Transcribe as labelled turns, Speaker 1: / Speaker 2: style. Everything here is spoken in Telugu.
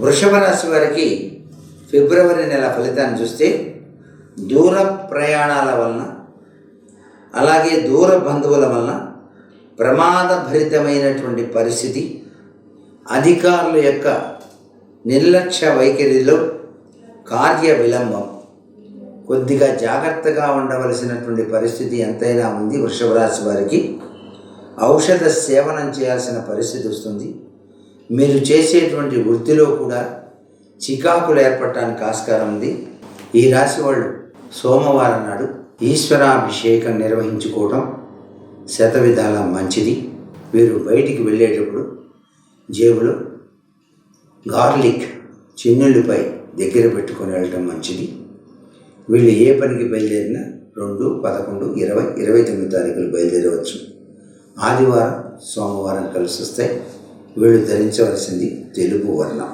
Speaker 1: వృషభ రాశి వారికి ఫిబ్రవరి నెల ఫలితాన్ని చూస్తే దూర ప్రయాణాల వలన అలాగే దూర బంధువుల వలన ప్రమాదభరితమైనటువంటి పరిస్థితి అధికారుల యొక్క నిర్లక్ష్య వైఖరిలో కార్య విలంబం. కొద్దిగా జాగ్రత్తగా ఉండవలసినటువంటి పరిస్థితి ఎంతైనా ఉంది వృషభ రాశి వారికి. ఔషధ సేవనం చేయాల్సిన పరిస్థితి వస్తుంది. మీరు చేసేటువంటి వృత్తిలో కూడా చికాకులు ఏర్పడటానికి ఆస్కారం ఉంది. ఈ రాశి వాళ్ళు సోమవారం నాడు ఈశ్వరాభిషేకం నిర్వహించుకోవడం శతవిధాల మంచిది. వీరు బయటికి వెళ్ళేటప్పుడు జేబులో గార్లిక్ చిన్నులపై దగ్గర పెట్టుకొని వెళ్ళటం మంచిది. వీళ్ళు ఏ పనికి బయలుదేరినా రెండు పదకొండు ఇరవై ఇరవై తొమ్మిది తారీఖులు బయలుదేరవచ్చు. ఆదివారం సోమవారం కలిసి వస్తే వీళ్ళు ధరించవలసింది తెలుపు వర్ణం.